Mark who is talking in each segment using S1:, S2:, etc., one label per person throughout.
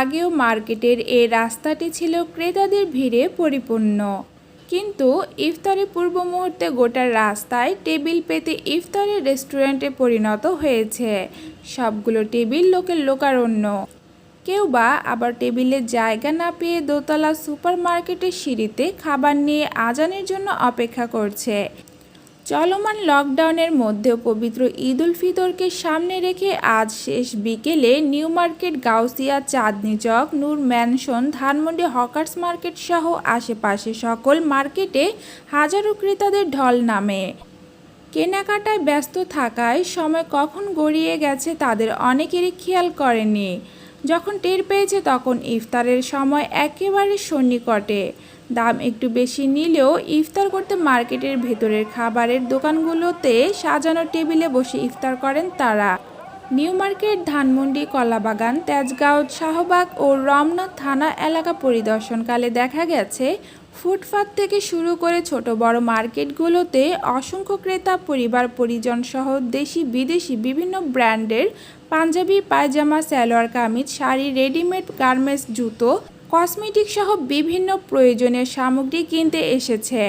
S1: আগেও মার্কেটের এই রাস্তাটি ছিল ক্রেতাদের ভিড়ে পরিপূর্ণ। কিন্তু ইফতারের পূর্ব মুহূর্তে গোটা রাস্তায় টেবিল পেতে ইফতারের রেস্টুরেন্টে পরিণত হয়েছে। সবগুলো টেবিল লোকের লোকারণ্য। কেউ বা আবার টেবিলে জায়গা না পেয়ে দোতলা সুপার মার্কেটের সিঁড়িতে খাবার নিয়ে আজানের জন্য অপেক্ষা করছে। চলমান লকডাউনের মধ্যেও পবিত্র ঈদ উল ফিতরকে সামনে রেখে আজ শেষ বিকেলে new market, Gausia, Chandni Chawk, Noor mansion Dhanmondi hawkers market সহ আশেপাশে সকল মার্কেটে হাজারো ক্রেতাদের ঢল নামে। কেনাকাটায় ব্যস্ত থাকায় সময় কখন গড়িয়ে গেছে তাদের অনেকেরই খেয়াল করেনি। যখন টের পেয়েছে তখন ইফতারের সময় একেবারে সন্নিকটে। দাম একটু বেশি নিলেও ইফতার করতে মার্কেটের ভেতরের খাবারের দোকানগুলোতে সাজানো টেবিলে বসে ইফতার করেন তারা। নিউ মার্কেট, ধানমন্ডি, কলাবাগান, তেজগাঁও, শাহবাগ ও রমনা থানা এলাকা পরিদর্শনকালে দেখা গেছে ফুটপাত থেকে শুরু করে ছোট বড় মার্কেটগুলোতে অসংখ্য ক্রেতা, পরিবার, পরিজন সহ দেশি, বিদেশি বিভিন্ন ব্র্যান্ডের পাঞ্জাবি, পায়জামা, সালোয়ার কামিজ, শাড়ি, রেডিমেড গার্মেন্টস, জুতো, কসমেটিক সহ বিভিন্ন প্রয়োজনীয় সামগ্রী কিনতে এসেছে।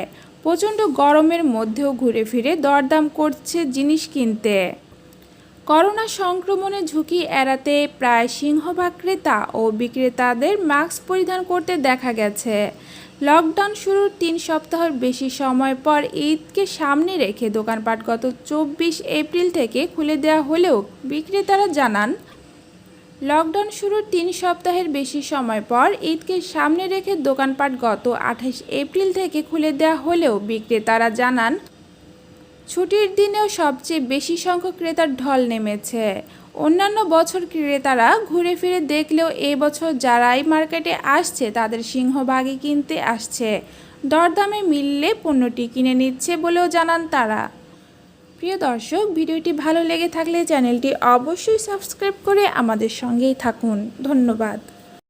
S1: প্রচণ্ড গরমের মধ্যেও ঘুরে ফিরে দরদাম করছে জিনিস কিনতে। করোনা সংক্রমণের ঝুঁকি এড়াতে প্রায় সিংহভাগ ক্রেতা ও বিক্রেতাদের মাস্ক পরিধান করতে দেখা গেছে। লকডাউন শুরুর তিন সপ্তাহের বেশি সময় পর ঈদকে সামনে রেখে দোকানপাট গত চব্বিশ এপ্রিল থেকে খুলে দেওয়া হলেও বিক্রেতারা জানান, লকডাউন শুরুর তিন সপ্তাহের বেশি সময় পর ঈদকে সামনে রেখে দোকানপাট গত আঠাশ এপ্রিল থেকে খুলে দেওয়া হলেও বিক্রেতারা জানান ছুটির দিনেও সবচেয়ে বেশি সংখ্যক ক্রেতার ঢল নেমেছে। অন্যান্য বছর ক্রেতারা ঘুরে ফিরে দেখলেও এবছর যারাই মার্কেটে আসছে, তাদের সিংহভাগই কিনতে আসছে। দরদামে মিললে পণ্যটি কিনে নিচ্ছে বলেও জানান তারা। প্রিয় দর্শক, ভিডিওটি ভালো লেগে থাকলে চ্যানেলটি অবশ্যই সাবস্ক্রাইব করে আমাদের সঙ্গেই থাকুন। ধন্যবাদ।